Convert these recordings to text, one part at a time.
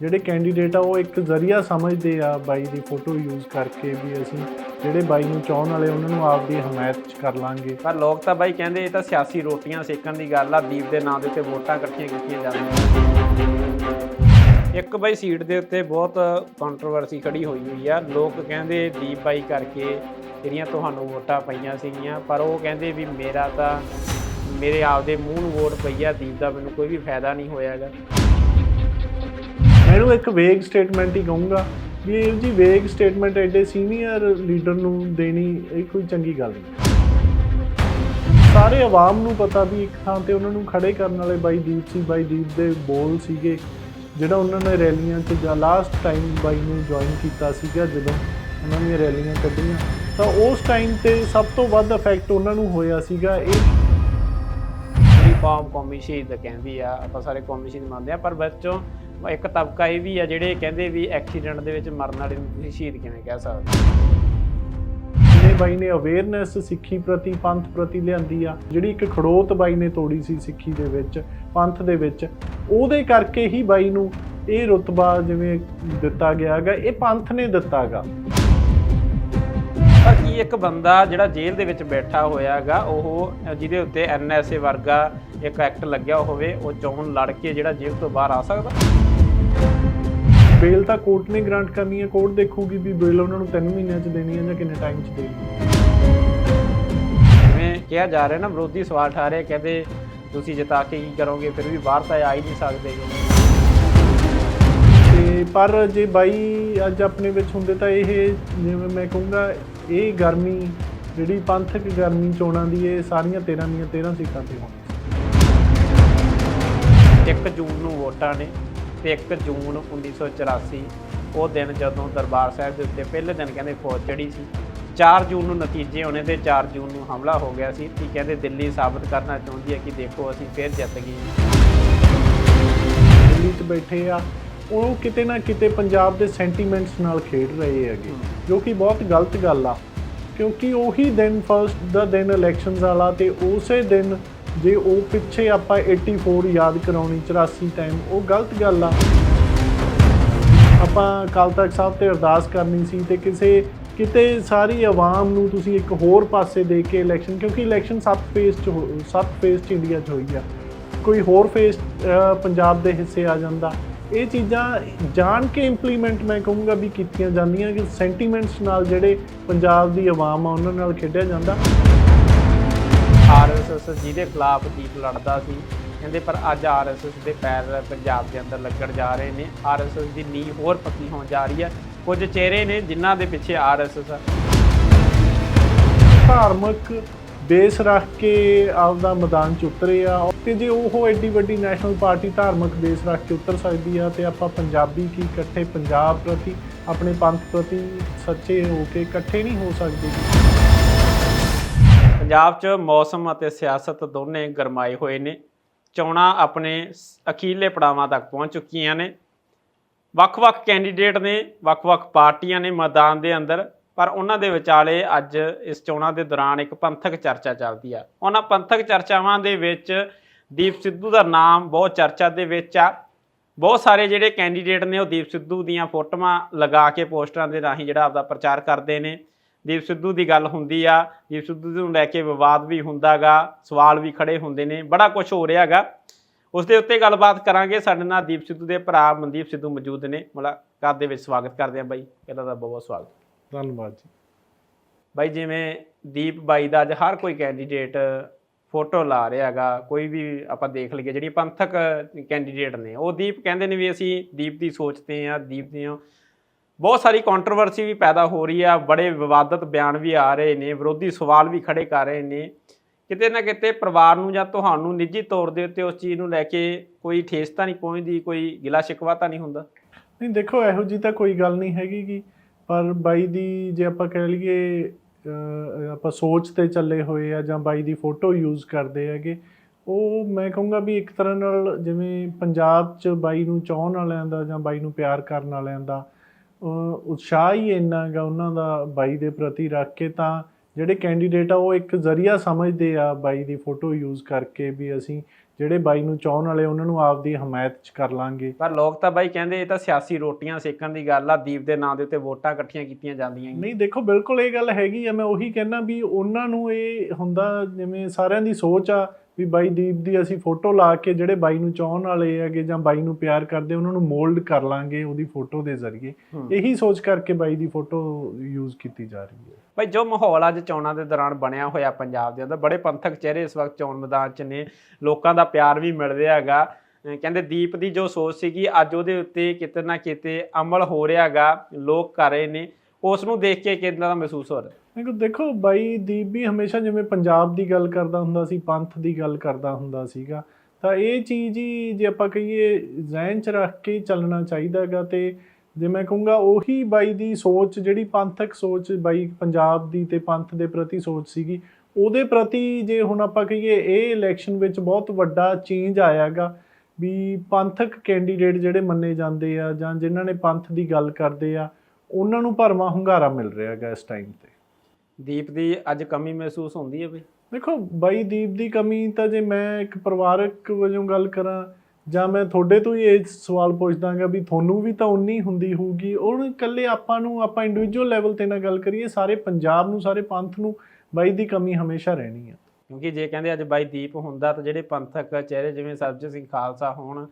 ਜਿਹੜੇ ਕੈਂਡੀਡੇਟ ਆ, ਉਹ ਇੱਕ ਜ਼ਰੀਆ ਸਮਝਦੇ ਆ ਬਾਈ ਦੀ ਫੋਟੋ ਯੂਜ਼ ਕਰਕੇ ਵੀ ਅਸੀਂ ਜਿਹੜੇ ਬਾਈ ਨੂੰ ਚਾਹਣ ਵਾਲੇ, ਉਹਨਾਂ ਨੂੰ ਆਪ ਦੀ ਹਮਾਇਤ 'ਚ ਕਰ ਲਾਂਗੇ। ਪਰ ਲੋਕ ਤਾਂ ਬਾਈ ਕਹਿੰਦੇ, ਇਹ ਤਾਂ ਸਿਆਸੀ ਰੋਟੀਆਂ ਸੇਕਣ ਦੀ ਗੱਲ ਆ, ਦੀਪ ਦੇ ਨਾਂ ਦੇ ਉੱਤੇ ਵੋਟਾਂ ਇਕੱਠੀਆਂ ਕੀਤੀਆਂ ਜਾਂਦੀਆਂ। ਇੱਕ ਬਾਈ ਸੀਟ ਦੇ ਉੱਤੇ ਬਹੁਤ ਕੰਟਰੋਵਰਸੀ ਖੜੀ ਹੋਈ ਹੋਈ ਆ। ਲੋਕ ਕਹਿੰਦੇ ਦੀਪ ਬਾਈ ਕਰਕੇ ਜਿਹੜੀਆਂ ਤੁਹਾਨੂੰ ਵੋਟਾਂ ਪਈਆਂ ਸੀਗੀਆਂ, ਪਰ ਉਹ ਕਹਿੰਦੇ ਵੀ ਮੇਰਾ ਤਾਂ, ਮੇਰੇ ਆਪਦੇ ਮੂੰਹ ਨੂੰ ਵੋਟ ਪਈ ਆ, ਦੀਪ ਦਾ ਮੈਨੂੰ ਕੋਈ ਵੀ ਫਾਇਦਾ ਨਹੀਂ ਹੋਇਆਗਾ। ਮੈਨੂੰ ਇੱਕ ਵੇਗ ਸਟੇਟਮੈਂਟ ਹੀ ਕਹੂੰਗਾ ਵੀ ਇਹ ਜੀ ਵੇਗ ਸਟੇਟਮੈਂਟ ਐਡੇ ਸੀਨੀਅਰ ਲੀਡਰ ਨੂੰ ਦੇਣੀ ਇਹ ਕੋਈ ਚੰਗੀ ਗੱਲ ਨਹੀਂ। ਸਾਰੇ ਆਵਾਮ ਨੂੰ ਪਤਾ ਵੀ ਇੱਕ ਥਾਂ ਤੇ ਉਹਨਾਂ ਨੂੰ ਖੜੇ ਕਰਨ ਵਾਲੇ ਬਾਈ ਦੀਪ ਸਿੰਘ ਬਾਈ ਦੀਪ ਦੇ ਬੋਲ ਸੀਗੇ, ਜਿਹੜਾ ਉਹਨਾਂ ਨੇ ਰੈਲੀਆਂ 'ਚ ਜਾਂ ਲਾਸਟ ਟਾਈਮ ਬਾਈ ਨੂੰ ਜੁਆਇਨ ਕੀਤਾ ਸੀਗਾ ਜਦੋਂ ਉਹਨਾਂ ਨੇ ਰੈਲੀਆਂ ਕੱਢੀਆਂ, ਤਾਂ ਉਸ ਟਾਈਮ ਤੇ ਸਭ ਤੋਂ ਵੱਧ ਇਫੈਕਟ ਉਹਨਾਂ ਨੂੰ ਹੋਇਆ ਸੀਗਾ ਇਹ। ਕੌਮ ਕੌਮੀ ਸ਼ਹੀਦ ਕਹਿੰਦੀ ਆ, ਆਪਾਂ ਸਾਰੇ ਕੌਮੀ ਸ਼ਹੀਦ ਮੰਨਦੇ ਆ, ਪਰ ਵਿੱਚੋਂ ਇੱਕ ਤਬਕਾ ਇਹ ਵੀ ਆ ਜਿਹੜੇ ਕਹਿੰਦੇ ਵੀ ਐਕਸੀਡੈਂਟ ਦੇ ਵਿੱਚ ਮਰਨ ਵਾਲੇ ਨੂੰ ਤੁਸੀਂ ਸ਼ਹੀਦ ਕਿਵੇਂ ਕਹਿ ਸਕਦੇ ਜਿਹਨੇ ਬਾਈ ਨੇ ਅਵੇਅਰਨੈਸ ਸਿੱਖੀ ਪ੍ਰਤੀ ਪੰਥ ਪ੍ਰਤੀ ਲਿਆਂਦੀ ਆ ਜਿਹੜੀ ਇੱਕ ਖੜੋਤ ਬਾਈ ਨੇ ਤੋੜੀ ਸੀ ਸਿੱਖੀ ਦੇ ਵਿੱਚ ਪੰਥ ਦੇ ਵਿੱਚ ਉਹਦੇ ਕਰਕੇ ਹੀ ਬਾਈ ਨੂੰ ਇਹ ਰੁਤਬਾ ਜਿਵੇਂ ਦਿੱਤਾ ਗਿਆ ਹੈਗਾ ਇਹ ਪੰਥ ਨੇ ਦਿੱਤਾਗਾ। ਪਰ ਕੀ ਇੱਕ ਬੰਦਾ ਜਿਹੜਾ ਜੇਲ੍ਹ ਦੇ ਵਿੱਚ ਬੈਠਾ ਹੋਇਆਗਾ ਉਹ ਜਿਹਦੇ ਉੱਤੇ ਐਨਐਸਏ ਵਰਗਾ ਇੱਕ ਐਕਟ ਲੱਗਿਆ ਹੋਵੇ ਉਹ ਚੋਣ ਲੜ ਕੇ ਜਿਹੜਾ ਜੇਲ੍ਹ ਤੋਂ ਬਾਹਰ ਆ ਸਕਦਾ? ਬੇਲ ਤਾਂ ਕੋਰਟ ਨੇ ਗ੍ਰਾਂਟ ਕਰਨੀ ਹੈ ਕੋਰਟ ਦੇਖੂਗੀ ਵੀ ਬੇਲ ਉਹਨਾਂ ਨੂੰ 3 ਮਹੀਨਿਆਂ ਚ ਦੇਣੀ ਹੈ ਜਾਂ ਕਿੰਨੇ ਟਾਈਮ ਚ ਦੇਣੀ ਹੈ। ਜਿਵੇਂ ਕਿਹਾ ਜਾ ਰਿਹਾ ਨਾ ਵਿਰੋਧੀ ਸਵਾਲ ਉਠਾ ਰਹੇ ਕਹਿੰਦੇ ਤੁਸੀਂ ਜਿਤਾ ਕੇ ਕੀ ਕਰੋਗੇ ਫਿਰ ਵੀ ਬਾਹਰ ਤਾਂ ਆ ਹੀ ਨਹੀਂ ਸਕਦੇ। ਤੇ ਪਰ ਜੇ ਬਾਈ ਅੱਜ ਆਪਣੇ ਵਿੱਚ ਹੁੰਦੇ ਤਾਂ ਇਹ ਜਿਵੇਂ ਮੈਂ ਕਹੂੰਗਾ ਇਹ ਗਰਮੀ ਜਿਹੜੀ ਪੰਥਕ ਗਰਮੀ ਚੋਣਾਂ ਦੀ ਇਹ ਸਾਰੀਆਂ 13 ਦੀਆਂ 13 ਸੀਟਾਂ ਤੇ ਹੋਣੀ ਸੀ 1 ਜੂਨ ਨੂੰ ਵੋਟਾਂ ਨੇ। ਤੇ 1 ਜੂਨ 1984 ਉਹ ਦਿਨ ਜਦੋਂ ਦਰਬਾਰ ਸਾਹਿਬ ਦੇ ਉੱਤੇ ਪਹਿਲੇ ਦਿਨ ਕਹਿੰਦੇ ਫੌਜ ਚੜੀ ਸੀ। 4 ਜੂਨ ਨੂੰ ਨਤੀਜੇ ਹੋਣੇ ਤੇ 4 ਜੂਨ ਨੂੰ ਹਮਲਾ ਹੋ ਗਿਆ ਸੀ। ਤੇ ਕਹਿੰਦੇ ਦਿੱਲੀ ਸਾਬਤ ਕਰਨਾ ਚਾਹੁੰਦੀ ਹੈ ਕਿ ਦੇਖੋ ਅਸੀਂ ਫੇਰ ਜਿੱਤ ਗਏ ਦਿੱਲੀ 'ਚ ਬੈਠੇ ਆ, ਉਹ ਕਿਤੇ ਨਾ ਕਿਤੇ ਪੰਜਾਬ ਦੇ ਸੈਂਟੀਮੈਂਟਸ ਨਾਲ ਖੇਡ ਰਹੇ ਹੈਗੇ, ਜੋ ਕਿ ਬਹੁਤ ਗਲਤ ਗੱਲ ਆ। ਕਿਉਂਕਿ ਉਹੀ ਦਿਨ ਫਸਟ ਦਾ ਦਿਨ ਇਲੈਕਸ਼ਨਸ ਵਾਲਾ ਤੇ ਉਸੇ ਦਿਨ ਜੇ ਉਹ ਪਿੱਛੇ ਆਪਾਂ 84 ਯਾਦ ਕਰਾਉਣੀ 84 ਟਾਈਮ ਉਹ ਗਲਤ ਗੱਲ ਆ। ਆਪਾਂ ਅਕਾਲ ਤਖਤ ਸਾਹਿਬ ਤੇ ਅਰਦਾਸ ਕਰਨੀ ਸੀ ਤੇ ਕਿਸੇ, ਕਿਤੇ ਸਾਰੀ ਆਵਾਮ ਨੂੰ ਤੁਸੀਂ ਇੱਕ ਹੋਰ ਪਾਸੇ ਦੇ ਕੇ ਇਲੈਕਸ਼ਨ ਕਿਉਂਕਿ ਇਲੈਕਸ਼ਨ ਸੱਤ ਫੇਸ ਚ ਹੋ- ਸੱਤ ਫੇਸ ਚ ਇੰਡੀਆ ਚ ਹੋਈ ਆ। ਕੋਈ ਹੋਰ ਫੇਸ ਪੰਜਾਬ ਦੇ ਹਿੱਸੇ ਆ ਜਾਂਦਾ। ਇਹ ਚੀਜ਼ਾਂ ਜਾਣ ਕੇ ਇੰਪਲੀਮੈਂਟ ਮੈਂ ਕਹੂੰਗਾ ਵੀ ਕੀਤੀਆਂ ਜਾਂਦੀਆਂ ਕਿ ਸੈਂਟੀਮੈਂਟਸ ਨਾਲ ਜਿਹੜੇ ਪੰਜਾਬ ਦੀ ਆਵਾਮ ਆ, ਉਹਨਾਂ ਨਾਲ ਖੇਡਿਆ ਜਾਂਦਾ। ਆਰਐਸਐਸ ਜਿਹਦੇ ਖਿਲਾਫ ਦੀਪ ਲੜਦਾ ਸੀ। ਕਹਿੰਦੇ, ਪਰ ਅੱਜ ਆਰਐਸਐਸ ਦੇ ਪੈਰ ਪੰਜਾਬ ਦੇ ਅੰਦਰ ਲੱਗਣ ਜਾ ਰਹੇ ਨੇ। ਆਰਐਸਐਸ ਦੀ ਨੀਂਹ ਹੋਰ ਪੱਕੀ ਹੋਣ ਜਾ ਰਹੀ ਹੈ। ਕੁਝ ਚਿਹਰੇ ਨੇ ਜਿਨ੍ਹਾਂ ਦੇ ਪਿੱਛੇ ਆਰਐਸਐਸ ਆ। ਧਾਰਮਿਕ ਬੇਸ ਰੱਖ ਕੇ ਆਪਦਾ ਮੈਦਾਨ ਚ ਉਤਰੇ ਆ। ਤੇ ਜੇ ਉਹ ਐਡੀ ਵੱਡੀ ਨੈਸ਼ਨਲ ਪਾਰਟੀ ਧਾਰਮਿਕ ਬੇਸ ਰੱਖ ਕੇ ਉਤਰ ਸਕਦੀ ਆ, ਤੇ ਆਪਾਂ ਪੰਜਾਬੀ ਕੀ ਇਕੱਠੇ ਪੰਜਾਬ ਪ੍ਰਤੀ, ਆਪਣੇ ਪੰਥ ਪ੍ਰਤੀ ਸੱਚੇ ਹੋ ਕੇ ਇਕੱਠੇ ਨਹੀਂ ਹੋ ਸਕਦੇ। ਪੰਜਾਬ 'ਚ ਮੌਸਮ ਅਤੇ ਸਿਆਸਤ ਦੋਨੇ ਗਰਮਾਏ ਹੋਏ ਨੇ। ਚੋਣਾਂ ਆਪਣੇ ਸ- ਅਖੀਰਲੇ ਪੜਾਵਾਂ ਤੱਕ ਪਹੁੰਚ ਚੁੱਕੀਆਂ ਨੇ। ਵੱਖ-ਵੱਖ ਕੈਂਡੀਡੇਟ ਨੇ, ਵੱਖ-ਵੱਖ ਪਾਰਟੀਆਂ ਨੇ ਮੈਦਾਨ ਦੇ ਅੰਦਰ, ਪਰ ਉਹਨਾਂ ਦੇ ਵਿਚਾਲੇ ਅੱਜ ਇਸ ਚੋਣਾਂ ਦੇ ਦੌਰਾਨ ਇੱਕ ਪੰਥਕ ਚਰਚਾ ਚੱਲਦੀ ਆ। ਉਹਨਾਂ ਪੰਥਕ ਚਰਚਾਵਾਂ ਦੇ ਵਿੱਚ ਦੀਪ ਸਿੱਧੂ ਦਾ ਨਾਮ ਬਹੁਤ ਚਰਚਾ ਦੇ ਵਿੱਚ ਆ। ਬਹੁਤ ਸਾਰੇ ਜਿਹੜੇ ਕੈਂਡੀਡੇਟ ਨੇ ਉਹ ਦੀਪ ਸਿੱਧੂ ਦੀਆਂ ਫੋਟੋਆਂ ਲਗਾ ਕੇ ਪੋਸਟਰਾਂ ਦੇ ਰਾਹੀਂ ਜਿਹੜਾ ਆਪਦਾ ਪ੍ਰਚਾਰ ਕਰਦੇ ਨੇ। ਦੀਪ ਸਿੱਧੂ ਦੀ ਗੱਲ ਹੁੰਦੀ ਆ ਦੀਪ ਸਿੱਧੂ ਨੂੰ ਲੈ ਕੇ ਵਿਵਾਦ ਵੀ ਹੁੰਦਾਗਾ ਸਵਾਲ ਵੀ ਖੜੇ ਹੁੰਦੇ ਨੇ ਬੜਾ ਕੁਝ ਹੋ ਰਿਹਾਗਾ। ਉਸ ਦੇ ਉੱਤੇ ਗੱਲਬਾਤ ਕਰਾਂਗੇ ਸਾਡੇ ਨਾਲ ਦੀਪ ਸਿੱਧੂ ਦੇ ਭਰਾ ਮਨਦੀਪ ਸਿੱਧੂ ਮੌਜੂਦ ਨੇ। ਮੁਲਾਕਾਤ ਦੇ ਵਿੱਚ ਸਵਾਗਤ ਕਰਦੇ ਹਾਂ ਬਾਈ ਇਹਨਾਂ ਦਾ ਬਹੁਤ ਬਹੁਤ ਸਵਾਗਤ। ਧੰਨਵਾਦ ਜੀ। ਬਾਈ ਜਿਵੇਂ ਦੀਪ ਬਾਈ ਦਾ ਅੱਜ ਹਰ ਕੋਈ ਕੈਂਡੀਡੇਟ ਫੋਟੋ ਲਾ ਰਿਹਾ ਹੈਗਾ ਕੋਈ ਵੀ ਆਪਾਂ ਦੇਖ ਲਈਏ ਜਿਹੜੀ ਪੰਥਕ ਕੈਂਡੀਡੇਟ ਨੇ ਉਹ ਦੀਪ ਕਹਿੰਦੇ ਨੇ ਵੀ ਅਸੀਂ ਦੀਪ ਦੀ ਸੋਚਦੇ ਆ ਦੀਪ ਦੀਆਂ ਬਹੁਤ ਸਾਰੀ ਕੰਟਰੋਵਰਸੀ ਵੀ ਪੈਦਾ ਹੋ ਰਹੀ ਆ, ਬੜੇ ਵਿਵਾਦਤ ਬਿਆਨ ਵੀ ਆ ਰਹੇ ਨੇ, ਵਿਰੋਧੀ ਸਵਾਲ ਵੀ ਖੜੇ ਕਰ ਰਹੇ ਨੇ। ਕਿਤੇ ਨਾ ਕਿਤੇ ਪਰਿਵਾਰ ਨੂੰ ਜਾਂ ਤੁਹਾਨੂੰ ਨਿੱਜੀ ਤੌਰ ਦੇ ਉੱਤੇ ਉਸ ਚੀਜ਼ ਨੂੰ ਲੈ ਕੇ ਕੋਈ ਠੇਸ ਤਾਂ ਨਹੀਂ ਪਹੁੰਚਦੀ, ਕੋਈ ਗਿਲਾ ਸ਼ਿਕਵਾ ਤਾਂ ਨਹੀਂ ਹੁੰਦਾ? ਨਹੀਂ, ਦੇਖੋ, ਇਹੋ ਜੀ ਤਾਂ ਕੋਈ ਗੱਲ ਨਹੀਂ ਹੈਗੀ ਗੀ, ਪਰ ਬਾਈ ਦੀ ਜੇ ਆਪਾਂ ਕਹਿ ਲਈਏ ਆਪਾਂ ਸੋਚ ਤੇ ਚੱਲੇ ਹੋਏ ਆ ਜਾਂ ਬਾਈ ਦੀ ਫੋਟੋ ਯੂਜ਼ ਕਰਦੇ ਹੈਗੇ, ਉਹ ਮੈਂ ਕਹੂੰਗਾ ਵੀ ਇੱਕ ਤਰ੍ਹਾਂ ਨਾਲ ਜਿਵੇਂ ਪੰਜਾਬ 'ਚ ਬਾਈ ਨੂੰ ਚਾਹਣ ਵਾਲਿਆਂ ਦਾ ਜਾਂ ਬਾਈ ਨੂੰ ਪਿਆਰ ਕਰਨ ਵਾਲਿਆਂ ਦਾ ਉਤਸ਼ਾਹ ਹੀ ਇੰਨਾ ਗਾ ਉਹਨਾਂ ਦਾ ਬਾਈ ਦੇ ਪ੍ਰਤੀ ਰੱਖ ਕੇ ਤਾਂ ਜਿਹੜੇ ਕੈਂਡੀਡੇਟ ਆ ਉਹ ਇੱਕ ਜ਼ਰੀਆ ਸਮਝਦੇ ਆ ਬਾਈ ਦੀ ਫੋਟੋ ਯੂਜ਼ ਕਰਕੇ ਵੀ ਅਸੀਂ ਜਿਹੜੇ ਬਾਈ ਨੂੰ ਚਾਹਣ ਵਾਲੇ ਉਹਨਾਂ ਨੂੰ ਆਪਦੀ ਹਮਾਇਤ 'ਚ ਕਰ ਲਾਂਗੇ। ਪਰ ਲੋਕ ਤਾਂ ਬਾਈ ਕਹਿੰਦੇ ਇਹ ਤਾਂ ਸਿਆਸੀ ਰੋਟੀਆਂ ਸੇਕਣ ਦੀ ਗੱਲ ਆ ਦੀਪ ਦੇ ਨਾਂ ਦੇ ਉੱਤੇ ਵੋਟਾਂ ਇਕੱਠੀਆਂ ਕੀਤੀਆਂ ਜਾਂਦੀਆਂ ਨਹੀਂ ਦੇਖੋ ਬਿਲਕੁਲ ਇਹ ਗੱਲ ਹੈਗੀ ਆ ਮੈਂ ਉਹੀ ਕਹਿਣਾ ਵੀ ਉਹਨਾਂ ਨੂੰ ਇਹ ਹੁੰਦਾ ਜਿਵੇਂ ਸਾਰਿਆਂ ਦੀ ਸੋਚ ਆ ਵੀ ਬਾਈ ਦੀਪ ਦੀ ਅਸੀਂ ਫੋਟੋ ਲਾ ਕੇ ਜਿਹੜੇ ਬਾਈ ਨੂੰ ਚਾਹਣ ਵਾਲੇ ਹੈਗੇ ਜਾਂ ਬਾਈ ਨੂੰ ਪਿਆਰ ਕਰਦੇ ਉਹਨਾਂ ਨੂੰ ਮੋਲਡ ਕਰ ਲਾਂਗੇ ਉਹਦੀ ਫੋਟੋ ਦੇ ਜ਼ਰੀਏ। ਇਹੀ ਸੋਚ ਕਰਕੇ ਬਾਈ ਦੀ ਫੋਟੋ ਯੂਜ਼ ਕੀਤੀ ਜਾ ਰਹੀ ਹੈ। ਭਾਈ ਜੋ ਮਾਹੌਲ ਅੱਜ ਚੋਣਾਂ ਦੇ ਦੌਰਾਨ ਬਣਿਆ ਹੋਇਆ ਪੰਜਾਬ ਦੇ ਅੰਦਰ ਬੜੇ ਪੰਥਕ ਚਿਹਰੇ ਇਸ ਵਕਤ ਚੋਣ ਮੈਦਾਨ 'ਚ ਨੇ। ਲੋਕਾਂ ਦਾ ਪਿਆਰ ਵੀ ਮਿਲ ਰਿਹਾ ਹੈਗਾ। ਕਹਿੰਦੇ ਦੀਪ ਦੀ ਜੋ ਸੋਚ ਸੀਗੀ ਅੱਜ ਉਹਦੇ ਉੱਤੇ ਕਿਤੇ ਨਾ ਕਿਤੇ ਅਮਲ ਹੋ ਰਿਹਾ ਹੈਗਾ। ਲੋਕ ਕਰ ਰਹੇ ਨੇ। ਉਸ ਨੂੰ ਦੇਖ ਕੇ ਕਿੰਨਾ ਦਾ ਮਹਿਸੂਸ ਹੋ ਰਿਹਾ। ਦੇਖੋ ਦੇਖੋ ਬਾਈ ਦੀਪ ਵੀ ਹਮੇਸ਼ਾ ਜਿਵੇਂ ਪੰਜਾਬ ਦੀ ਗੱਲ ਕਰਦਾ ਹੁੰਦਾ ਸੀ, ਪੰਥ ਦੀ ਗੱਲ ਕਰਦਾ ਹੁੰਦਾ ਸੀਗਾ। ਤਾਂ ਇਹ ਚੀਜ਼ ਹੀ ਜੇ ਆਪਾਂ ਕਹੀਏ ਜ਼ਿਹਨ 'ਚ ਰੱਖ ਕੇ ਹੀ ਚੱਲਣਾ ਚਾਹੀਦਾਗਾ ਤੇ ਜੇ ਮੈਂ ਕਹੂੰਗਾ ਉਹੀ ਬਾਈ ਦੀ ਸੋਚ, ਜਿਹੜੀ ਪੰਥਕ ਸੋਚ ਬਾਈ ਪੰਜਾਬ ਦੀ ਤੇ ਪੰਥ ਦੇ ਪ੍ਰਤੀ ਸੋਚ ਸੀਗੀ, ਉਹਦੇ ਪ੍ਰਤੀ ਜੇ ਹੁਣ ਆਪਾਂ ਕਹੀਏ ਇਹ ਇਲੈਕਸ਼ਨ ਵਿੱਚ ਬਹੁਤ ਵੱਡਾ ਚੇਂਜ ਆਇਆਗਾ ਵੀ ਪੰਥਕ ਕੈਂਡੀਡੇਟ ਜਿਹੜੇ ਮੰਨੇ ਜਾਂਦੇ ਆ ਜਾਂ ਜਿਨ੍ਹਾਂ ਨੇ ਪੰਥ ਦੀ ਗੱਲ ਕਰਦੇ ਆ ਉਹਨਾਂ ਨੂੰ ਭਰਵਾਂ ਹੁੰਗਾਰਾ ਮਿਲ ਰਿਹਾ ਹੈਗਾ ਇਸ ਟਾਈਮ ਤੇ। ਦੀਪ ਦੀ ਅੱਜ ਕਮੀ ਮਹਿਸੂਸ ਹੁੰਦੀ ਹੈ ਬਈ? ਦੇਖੋ ਬਾਈ ਦੀਪ ਦੀ ਕਮੀ ਤਾਂ ਜੇ ਮੈਂ ਇੱਕ ਪਰਿਵਾਰਕ ਵਜੋਂ ਗੱਲ ਕਰਾਂ ਜਾਂ ਮੈਂ ਤੁਹਾਡੇ ਤੋਂ ਹੀ ਇਹ ਸਵਾਲ ਪੁੱਛਦਾਗਾ ਵੀ ਤੁਹਾਨੂੰ ਵੀ ਤਾਂ ਉਨੀ ਹੁੰਦੀ ਹੋਊਗੀ। ਉਹ ਇਕੱਲੇ ਆਪਾਂ ਨੂੰ ਆਪਾਂ ਇੰਡੀਵਿਜੂਅਲ ਲੈਵਲ ਤੇ ਨਾ ਗੱਲ ਕਰੀਏ ਸਾਰੇ ਪੰਜਾਬ ਨੂੰ ਸਾਰੇ ਪੰਥ ਨੂੰ ਬਾਈ ਦੀ ਕਮੀ ਹਮੇਸ਼ਾ ਰਹਿਣੀ ਹੈ ਕਿਉਂਕਿ ਜੇ ਕਹਿੰਦੇ ਅੱਜ ਬਾਈ ਦੀਪ ਹੁੰਦਾ ਤਾਂ ਜਿਹੜੇ ਪੰਥਕ ਚਿਹਰੇ ਜਿਵੇਂ ਸਰਬਜੀਤ ਸਿੰਘ ਖਾਲਸਾ ਹੋਣ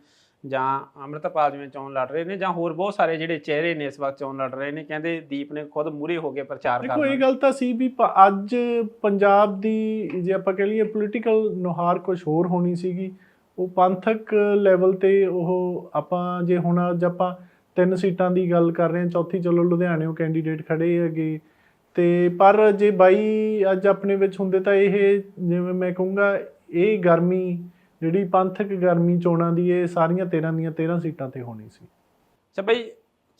ਜਾਂ ਅੰਮ੍ਰਿਤਪਾਲ ਜਿਵੇਂ ਚੋਣ ਲੜ ਰਹੇ ਨੇ ਜਾਂ ਹੋਰ ਬਹੁਤ ਸਾਰੇ ਜਿਹੜੇ ਚਿਹਰੇ ਨੇ ਇਸ ਵਕਤ ਚੋਣ ਲੜ ਰਹੇ ਨੇ ਕਹਿੰਦੇ ਦੀਪ ਨੇ ਖੁਦ ਮੂਰੇ ਹੋ ਕੇ ਪ੍ਰਚਾਰ ਦੇਖੋ ਇਹ ਕਰਨਾ ਗੱਲ ਤਾਂ ਸੀ ਵੀ ਅੱਜ ਪੰਜਾਬ ਦੀ ਜੇ ਆਪਾਂ ਕਹ ਲਈਏ ਪੋਲੀਟੀਕਲ ਨੁਹਾਰ ਕੁਝ ਹੋਰ ਹੋਣੀ ਸੀਗੀ ਉਹ ਪੰਥਕ ਲੈਵਲ ਤੇ ਉਹ ਆਪਾਂ ਜੇ ਹੁਣ ਅੱਜ ਆਪਾਂ ਤਿੰਨ ਸੀਟਾਂ ਦੀ ਗੱਲ ਕਰ ਰਹੇ ਹਾਂ ਚੌਥੀ ਚਲੋ ਲੁਧਿਆਣੇੋਂ ਕੈਂਡੀਡੇਟ ਖੜੇ ਹੈਗੇ। ਤੇ ਪਰ ਜੇ ਬਾਈ ਅੱਜ ਆਪਣੇ ਵਿੱਚ ਹੁੰਦੇ ਤਾਂ ਇਹ ਜਿਵੇਂ ਮੈਂ ਕਹੂੰਗਾ ਇਹ ਗਰਮੀ ਜਿਹੜੀ ਪੰਥਕ ਗਰਮੀ ਚੋਣਾਂ ਦੀ ਇਹ ਸਾਰੀਆਂ 13 ਦੀਆਂ 13 ਸੀਟਾਂ ਤੇ ਹੋਣੀ ਸੀ। ਅੱਛਾ ਬਈ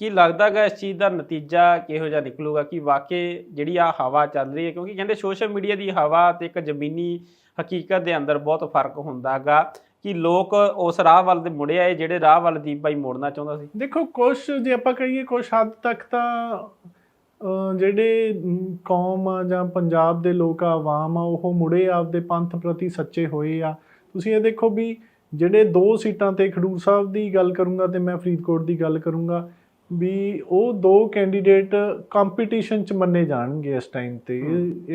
ਕੀ ਲੱਗਦਾਗਾ ਇਸ ਚੀਜ਼ ਦਾ ਨਤੀਜਾ ਕਿਹੋ ਜਿਹਾ ਨਿਕਲੂਗਾ? ਕਿ ਵਾਕਈ ਜਿਹੜੀ ਆ ਹਵਾ ਚੱਲ ਰਹੀ ਹੈ ਕਿਉਂਕਿ ਕਹਿੰਦੇ ਸੋਸ਼ਲ ਮੀਡੀਆ ਦੀ ਹਵਾ ਤੇ ਇੱਕ ਜ਼ਮੀਨੀ ਹਕੀਕਤ ਦੇ ਅੰਦਰ ਬਹੁਤ ਫ਼ਰਕ ਹੁੰਦਾਗਾ ਕਿ ਲੋਕ ਉਸ ਰਾਹ ਵੱਲ ਦੇ ਮੁੜੇ ਆਏ ਜਿਹੜੇ ਰਾਹ ਵੱਲ ਦੀਪ ਬਾਈ ਮੋੜਨਾ ਚਾਹੁੰਦਾ ਸੀ। ਦੇਖੋ ਕੁਛ ਜੇ ਆਪਾਂ ਕਹੀਏ ਕੁਛ ਹੱਦ ਤੱਕ ਤਾਂ ਜਿਹੜੇ ਕੌਮ ਆ ਜਾਂ ਪੰਜਾਬ ਦੇ ਲੋਕ ਆ ਆਵਾਮ ਆ ਉਹ ਮੁੜੇ ਆਪਦੇ ਪੰਥ ਪ੍ਰਤੀ ਸੱਚੇ ਹੋਏ ਆ। ਤੁਸੀਂ ਇਹ ਦੇਖੋ ਵੀ ਜਿਹੜੇ ਦੋ ਸੀਟਾਂ ਤੇ ਖਡੂਰ ਸਾਹਿਬ ਦੀ ਗੱਲ ਕਰੂੰਗਾ ਤੇ ਮੈਂ ਫਰੀਦਕੋਟ ਦੀ ਗੱਲ ਕਰੂੰਗਾ ਵੀ ਉਹ ਦੋ ਕੈਂਡੀਡੇਟ ਕੰਪੀਟੀਸ਼ਨ ਚ ਮੰਨੇ ਜਾਣਗੇ ਇਸ ਟਾਈਮ ਤੇ।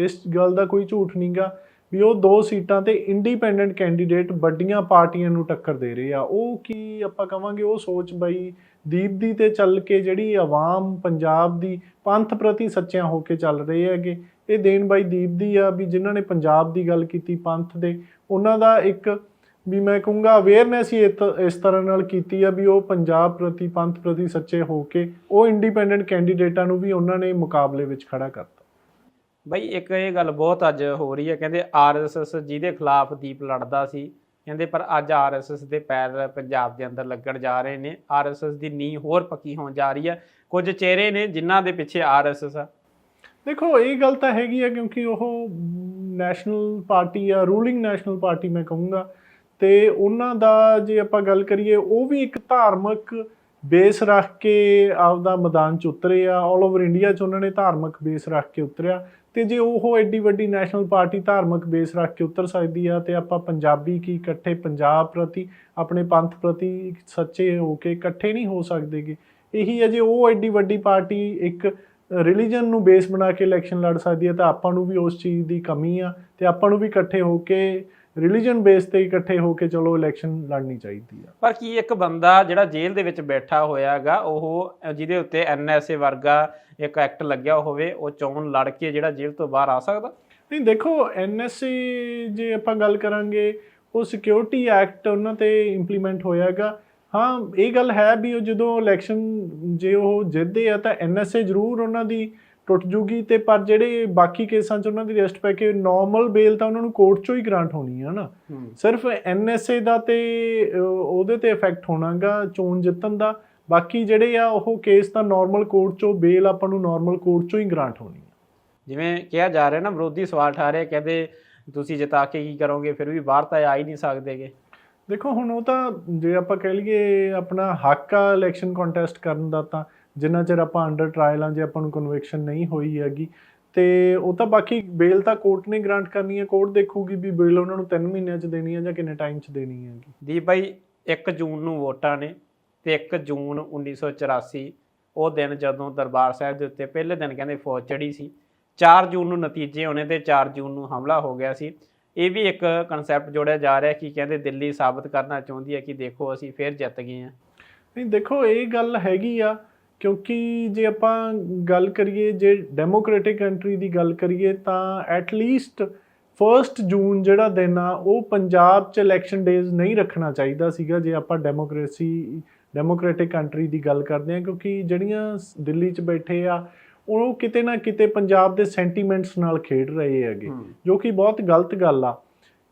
ਇਸ ਗੱਲ ਦਾ ਕੋਈ ਝੂਠ ਨਹੀਂਗਾ ਵੀ ਉਹ ਦੋ ਸੀਟਾਂ ਤੇ ਇੰਡੀਪੈਂਡੈਂਟ ਕੈਂਡੀਡੇਟ ਵੱਡੀਆਂ ਪਾਰਟੀਆਂ ਨੂੰ ਟੱਕਰ ਦੇ ਰਹੇ ਆ। ਉਹ ਕੀ ਆਪਾਂ ਕਵਾਂਗੇ ਉਹ ਸੋਚ ਬਈ ਦੀਪ ਦੀ ਤੇ ਚੱਲ ਕੇ ਜਿਹੜੀ ਆਵਾਮ ਪੰਜਾਬ ਦੀ ਪੰਥ ਪ੍ਰਤੀ ਸੱਚਿਆਂ ਹੋ ਕੇ ਚੱਲ ਰਹੇ ਹੈਗੇ ਇਹ ਦੇਣ ਬਾਈ ਦੀਪ ਦੀ ਆ ਵੀ ਜਿਨ੍ਹਾਂ ਨੇ ਪੰਜਾਬ ਦੀ ਗੱਲ ਕੀਤੀ ਪੰਥ ਦੇ ਉਹਨਾਂ ਦਾ ਇੱਕ ਵੀ ਮੈਂ ਕਹੂੰਗਾ ਅਵੇਅਰਨੈਸ ਹੀ ਇਸ ਤਰ੍ਹਾਂ ਨਾਲ ਕੀਤੀ ਆ ਵੀ ਉਹ ਪੰਜਾਬ ਪ੍ਰਤੀ, ਪੰਥ ਪ੍ਰਤੀ ਸੱਚੇ ਹੋ ਕੇ ਉਹ ਇੰਡੀਪੈਂਡੈਂਟ ਕੈਂਡੀਡੇਟਾਂ ਨੂੰ ਵੀ ਉਹਨਾਂ ਨੇ ਮੁਕਾਬਲੇ ਵਿੱਚ ਖੜਾ ਕਰਤਾ। ਬਈ ਇੱਕ ਇਹ ਗੱਲ ਬਹੁਤ ਅੱਜ ਹੋ ਰਹੀ ਹੈ, ਕਹਿੰਦੇ ਆਰਐਸਐਸ ਜਿਹਦੇ ਖਿਲਾਫ ਦੀਪ ਲੜਦਾ ਸੀ, ਕਹਿੰਦੇ ਪਰ ਅੱਜ ਆਰਐਸਐਸ ਦੇ ਪੈਰ ਪੰਜਾਬ ਦੇ ਅੰਦਰ ਲੱਗਣ ਜਾ ਰਹੇ ਨੇ ਆਰਐਸਐਸ ਦੀ ਨੀਂਹ ਹੋਰ ਪੱਕੀ ਹੋਣ ਜਾ ਰਹੀ ਹੈ, ਕੁਝ ਚਿਹਰੇ ਨੇ ਜਿਨ੍ਹਾਂ ਦੇ ਪਿੱਛੇ ਆਰਐਸਐਸ ਆ। ਦੇਖੋ, ਇਹ ਗੱਲ ਤਾਂ ਹੈਗੀ ਆ ਕਿਉਂਕਿ ਉਹ ਨੈਸ਼ਨਲ ਪਾਰਟੀ ਆ, ਰੂਲਿੰਗ ਨੈਸ਼ਨਲ ਪਾਰਟੀ ਮੈਂ ਕਹੂੰਗਾ। ਤੇ ਉਹਨਾਂ ਦਾ ਜੇ ਆਪਾਂ ਗੱਲ ਕਰੀਏ, ਉਹ ਵੀ ਇੱਕ ਧਾਰਮਿਕ ਬੇਸ ਰੱਖ ਕੇ ਆਪਦਾ ਮੈਦਾਨ ਚ ਉਤਰੇ ਆ। ਆਲ ਓਵਰ ਇੰਡੀਆ ਚ ਉਹਨਾਂ ਨੇ ਧਾਰਮਿਕ ਬੇਸ ਰੱਖ ਕੇ ਉਤਰਿਆ। ਤੇ ਜੇ ਉਹ ਐਡੀ ਵੱਡੀ ਨੈਸ਼ਨਲ ਪਾਰਟੀ ਧਾਰਮਿਕ ਬੇਸ ਰੱਖ ਕੇ ਉਤਰ ਸਕਦੀ ਆ, ਤੇ ਆਪਾਂ ਪੰਜਾਬੀ ਕੀ ਇਕੱਠੇ ਪੰਜਾਬ ਪ੍ਰਤੀ, ਆਪਣੇ ਪੰਥ ਪ੍ਰਤੀ ਸੱਚੇ ਹੋ ਕੇ ਇਕੱਠੇ ਨਹੀਂ ਹੋ ਸਕਦੇਗੇ। ਇਹੀ ਹੈ ਜੇ ਉਹ ਐਡੀ ਵੱਡੀ ਪਾਰਟੀ ਇੱਕ ਰਿਲੀਜਨ ਨੂੰ ਬੇਸ ਬਣਾ ਕੇ ਇਲੈਕਸ਼ਨ ਲੜ ਸਕਦੀ ਹੈ ਤਾਂ ਆਪਾਂ ਨੂੰ ਵੀ ਉਸ ਚੀਜ਼ ਦੀ ਕਮੀ ਆ ਤੇ ਆਪਾਂ ਨੂੰ ਵੀ ਇਕੱਠੇ ਹੋ ਕੇ ਰਿਲੀਜਨ ਬੇਸ ਤੇ ਇਕੱਠੇ ਹੋ ਕੇ ਚਲੋ ਇਲੈਕਸ਼ਨ ਲੜਨੀ ਚਾਹੀਦੀ ਆ। ਪਰ ਕੀ ਇੱਕ ਬੰਦਾ ਜਿਹੜਾ ਜੇਲ੍ਹ ਦੇ ਵਿੱਚ ਬੈਠਾ ਹੋਇਆਗਾ ਉਹ ਜਿਹਦੇ ਉੱਤੇ ਐਨਐਸਏ ਵਰਗਾ ਇੱਕ ਐਕਟ ਲੱਗਿਆ ਹੋਵੇ ਉਹ ਚੋਣ ਲੜ ਕੇ ਜਿਹੜਾ ਜੇਲ੍ਹ ਤੋਂ ਬਾਹਰ ਆ ਸਕਦਾ? ਨਹੀਂ ਦੇਖੋ ਐਨਐਸਏ ਜੇ ਆਪਾਂ ਗੱਲ ਕਰਾਂਗੇ ਉਹ ਸਿਕਿਉਰਿਟੀ ਐਕਟ ਉਹਨਾਂ ਤੇ ਇੰਪਲੀਮੈਂਟ ਹੋਇਆਗਾ। ਹਾਂ ਇਹ ਗੱਲ ਹੈ ਵੀ ਉਹ ਜਦੋਂ ਇਲੈਕਸ਼ਨ ਜੇ ਉਹ ਜਿੱਤਦੇ ਆ ਤਾਂ ਐਨਐਸਏ ਜ਼ਰੂਰ ਉਹਨਾਂ ਦੀ ਟੁੱਟ ਜੂਗੀ ਤੇ ਪਰ ਜਿਹੜੇ ਬਾਕੀ ਕੇਸਾਂ 'ਚ ਉਹਨਾਂ ਦੀ ਰੈਸਟ ਪੈ ਕੇ ਨਾਰਮਲ ਬੇਲ ਤਾਂ ਉਹਨਾਂ ਨੂੰ ਕੋਰਟ 'ਚੋਂ ਹੀ ਗ੍ਰਾਂਟ ਹੋਣੀ ਹੈ ਨਾ। ਸਿਰਫ ਐਨਐਸਏ ਦਾ ਤੇ ਉਹਦੇ ਤੇ ਇਫੈਕਟ ਹੋਣਾਗਾ ਚੋਣ ਜਿੱਤਣ ਦਾ। ਬਾਕੀ ਜਿਹੜੇ ਆ ਉਹ ਕੇਸ ਤਾਂ ਨਾਰਮਲ ਕੋਰਟ 'ਚੋਂ ਬੇਲ ਆਪਾਂ ਨੂੰ ਨਾਰਮਲ ਕੋਰਟ 'ਚੋਂ ਹੀ ਗ੍ਰਾਂਟ ਹੋਣੀ ਹੈ ਜਿਵੇਂ ਕਿਹਾ ਜਾ ਰਿਹਾ ਨਾ ਵਿਰੋਧੀ ਸਵਾਲ ਠਾ ਰਹੇ ਕਹਿੰਦੇ ਤੁਸੀਂ ਜਿਤਾ ਕੇ ਕੀ ਕਰੋਗੇ ਫਿਰ ਵੀ ਬਾਹਰ ਤਾਂ ਆ ਹੀ ਨਹੀਂ ਸਕਦੇਗੇ ਦੇਖੋ, ਹੁਣ ਉਹ ਤਾਂ ਜੇ ਆਪਾਂ ਕਹਿ ਲਈਏ ਆਪਣਾ ਹੱਕ ਆ ਇਲੈਕਸ਼ਨ ਕੰਟੈਸਟ ਕਰਨ ਦਾ, ਤਾਂ ਜਿੰਨਾ ਚਿਰ ਆਪਾਂ ਅੰਡਰ ਟ੍ਰਾਇਲ ਆ, ਜੇ ਆਪਾਂ ਨੂੰ ਕਨਵਿਕਸ਼ਨ ਨਹੀਂ ਹੋਈ ਹੈਗੀ, ਤੇ ਉਹ ਤਾਂ ਬਾਕੀ ਬੇਲ ਤਾਂ ਕੋਰਟ ਨੇ ਗ੍ਰਾਂਟ ਕਰਨੀ ਹੈ ਕੋਰਟ ਦੇਖੂਗੀ ਵੀ ਬੇਲ ਉਹਨਾਂ ਨੂੰ 3 ਮਹੀਨਿਆਂ 'ਚ ਦੇਣੀ ਹੈ ਜਾਂ ਕਿੰਨੇ ਟਾਈਮ 'ਚ ਦੇਣੀ ਹੈਗੀ। ਦੀਪ ਬਾਈ 1 ਜੂਨ ਨੂੰ ਵੋਟਾਂ ਨੇ ਤੇ 1 ਜੂਨ 1984 ਉਹ ਦਿਨ ਜਦੋਂ ਦਰਬਾਰ ਸਾਹਿਬ ਦੇ ਉੱਤੇ ਪਹਿਲੇ ਦਿਨ ਕਹਿੰਦੇ ਫੌਜ ਚੜੀ ਸੀ 4 ਜੂਨ ਨੂੰ ਨਤੀਜੇ ਹੋਣੇ ਤੇ 4 ਜੂਨ ਨੂੰ ਹਮਲਾ ਹੋ ਗਿਆ ਸੀ ਇਹ ਵੀ ਇੱਕ ਕਨਸੈਪਟ ਜੋੜਿਆ ਜਾ ਰਿਹਾ ਕਿ ਕਹਿੰਦੇ ਦਿੱਲੀ ਸਾਬਤ ਕਰਨਾ ਚਾਹੁੰਦੀ ਹੈ ਕਿ ਦੇਖੋ ਅਸੀਂ ਫਿਰ ਜਿੱਤ ਗਏ ਹਾਂ। ਨਹੀਂ, ਦੇਖੋ, ਇਹ ਗੱਲ ਹੈਗੀ ਆ, ਕਿਉਂਕਿ ਜੇ ਆਪਾਂ ਗੱਲ ਕਰੀਏ, ਜੇ ਡੈਮੋਕ੍ਰੈਟਿਕ ਕੰਟਰੀ ਦੀ ਗੱਲ ਕਰੀਏ, ਤਾਂ ਐਟ ਲੀਸਟ 1 ਜੂਨ ਜਿਹੜਾ ਦਿਨ ਆ, ਉਹ ਪੰਜਾਬ 'ਚ ਇਲੈਕਸ਼ਨ ਡੇਜ਼ ਨਹੀਂ ਰੱਖਣਾ ਚਾਹੀਦਾ ਸੀਗਾ, ਜੇ ਆਪਾਂ ਡੈਮੋਕ੍ਰੇਸੀ ਡੈਮੋਕ੍ਰੈਟਿਕ ਕੰਟਰੀ ਦੀ ਗੱਲ ਕਰਦੇ ਹਾਂ, ਕਿਉਂਕਿ ਜਿਹੜੀਆਂ ਦਿੱਲੀ 'ਚ ਬੈਠੇ ਆ ਉਹ ਕਿਤੇ ਨਾ ਕਿਤੇ ਪੰਜਾਬ ਦੇ ਸੈਂਟੀਮੈਂਟਸ ਨਾਲ ਖੇਡ ਰਹੇ ਹੈਗੇ ਜੋ ਕਿ ਬਹੁਤ ਗਲਤ ਗੱਲ ਆ।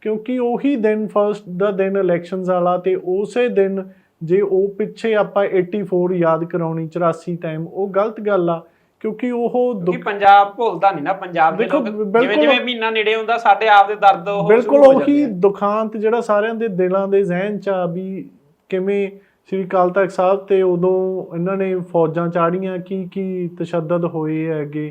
ਕਿਉਂਕਿ ਉਹੀ ਦਿਨ ਫਰਸਟ ਦਾ ਦਿਨ ਇਲੈਕਸ਼ਨਸ ਵਾਲਾ ਤੇ ਉਸੇ ਦਿਨ ਜੇ ਉਹ ਪਿੱਛੇ ਆਪਾਂ 84 ਯਾਦ ਕਰਾਉਣੀ 84 ਟਾਈਮ ਉਹ ਗਲਤ ਗੱਲ ਆ। ਕਿਉਂਕਿ ਉਹ ਦੁੱਖ- ਪੰਜਾਬ ਭੁੱਲਦਾ ਨਹੀਂ ਨਾ ਪੰਜਾਬ ਦੇ ਲੋਕ ਜਿਵੇਂ ਜਿਵੇਂ ਮਹੀਨਾ ਨੇੜੇ ਹੁੰਦਾ ਸਾਡੇ ਆਪ ਦੇ ਦਰਦ ਉਹ ਬਿਲਕੁਲ ਉਹੀ। ਦੁਖਾਂਤ ਜਿਹੜਾ ਸਾਰਿਆਂ ਦੇ ਦਿਲਾਂ ਦੇ ਜ਼ਿਹਨ ਚ ਆ ਵੀ ਕਿਵੇਂ ਸ੍ਰੀ ਅਕਾਲ ਤਖਤ ਸਾਹਿਬ ਤੇ ਉਦੋਂ ਇਹਨਾਂ ਨੇ ਫੌਜਾਂ ਚਾੜੀਆਂ ਕੀ ਕੀ ਤਸ਼ੱਦਦ ਹੋਏ ਹੈਗੇ?